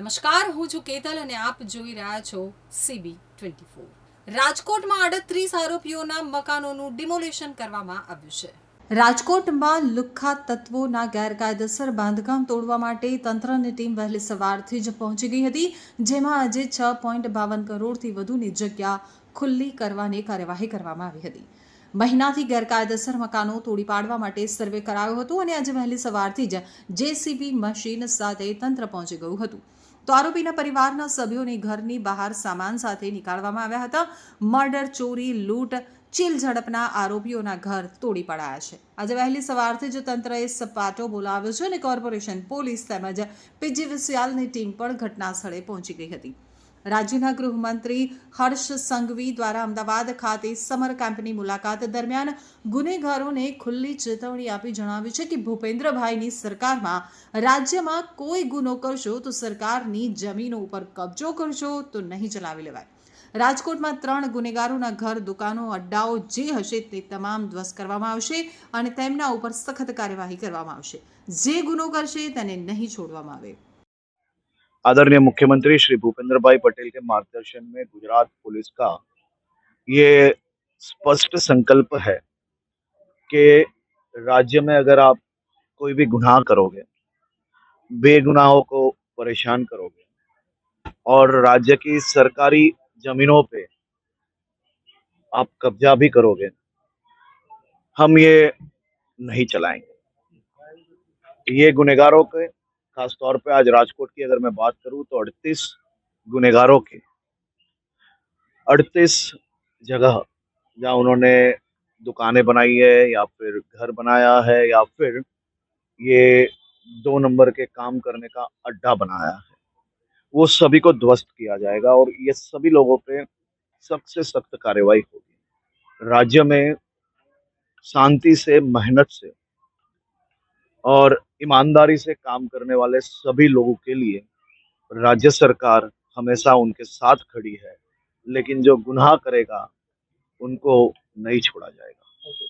નમસ્કાર, હું છું કેતલ અને આપ જોઈ રહ્યા છો સીબી ટ્વેન્ટી ફોર રાજકોટમાં અડત્રીસ આરોપીઓના મકાનોનું ડિમોલિશન કરવામાં આવ્યું છે. રાજકોટમાં લુખ્ખા તત્વોના ગેરકાયદેસર બાંધકામ તોડવા માટે તંત્રની ટીમ વહેલી સવારથી જ પહોંચી ગઈ હતી, જેમાં આજે છ પોઈન્ટ બાવન કરોડથી વધુની જગ્યા ખુલ્લી કરવાની કાર્યવાહી કરવામાં આવી હતી. મહિનાથી ગેરકાયદેસર મકાનો તોડી પાડવા માટે સર્વે કરાયો હતો અને આજે વહેલી સવારથી જ જેસીબી મશીન સાથે તંત્ર પહોંચી ગયું હતું. તો આરોપીના પરિવારના સભ્યોને ઘરની બહાર સામાન સાથે નીકાળવામાં આવ્યા હતા. મર્ડર, ચોરી, લૂંટ, ચીલ ઝડપના આરોપીઓના ઘર તોડી પડાયા છે. આજે વહેલી સવારથી જ તંત્રએ સપાટો બોલાવ્યો છે અને કોર્પોરેશન, પોલીસ તેમજ પીજીવીસીએલની ટીમ પણ ઘટના સ્થળે પહોંચી ગઈ હતી. રાજ્યના ગૃહમંત્રી હર્ષ સંઘવી દ્વારા અમદાવાદ ખાતે સમર કેમ્પની મુલાકાત દરમિયાન ગુનેગારોને ખુલ્લી ચેતવણી આપી જણાવ્યું છે કે ભૂપેન્દ્રભાઈની સરકારમાં રાજ્યમાં કોઈ ગુનો કરશો તો સરકારની જમીનો ઉપર કબજો કરશો તો નહીં ચલાવી લેવાય. રાજકોટમાં ત્રણ ગુનેગારોના ઘર, દુકાનો, અડ્ડાઓ જે હશે તે તમામ ધ્વસ્ત કરવામાં આવશે અને તેમના ઉપર સખત કાર્યવાહી કરવામાં આવશે. જે ગુનો કરશે તેને નહીં છોડવામાં આવે. आदरणीय मुख्यमंत्री श्री भूपेंद्र भाई पटेल के मार्गदर्शन में गुजरात पुलिस का ये स्पष्ट संकल्प है कि राज्य में अगर आप कोई भी गुनाह करोगे, बेगुनाहों को परेशान करोगे और राज्य की सरकारी जमीनों पे आप कब्जा भी करोगे, हम ये नहीं चलाएँगे। ये गुनेगारों के खास तौर पे आज राजकोट की अगर मैं बात करूँ तो 38 गुनेगारों के 38 जगह जहाँ उन्होंने दुकानें बनाई है या फिर घर बनाया है या फिर ये दो नंबर के काम करने का अड्डा बनाया है। वो सभी को ध्वस्त किया जाएगा और ये सभी लोगों पे सख्त से सख्त कार्रवाई होगी। राज्य में शांति से, मेहनत से और ईमानदारी से काम करने वाले सभी लोगों के लिए राज्य सरकार हमेशा उनके साथ खड़ी है, लेकिन जो गुनाह करेगा, उनको नहीं छोड़ा जाएगा।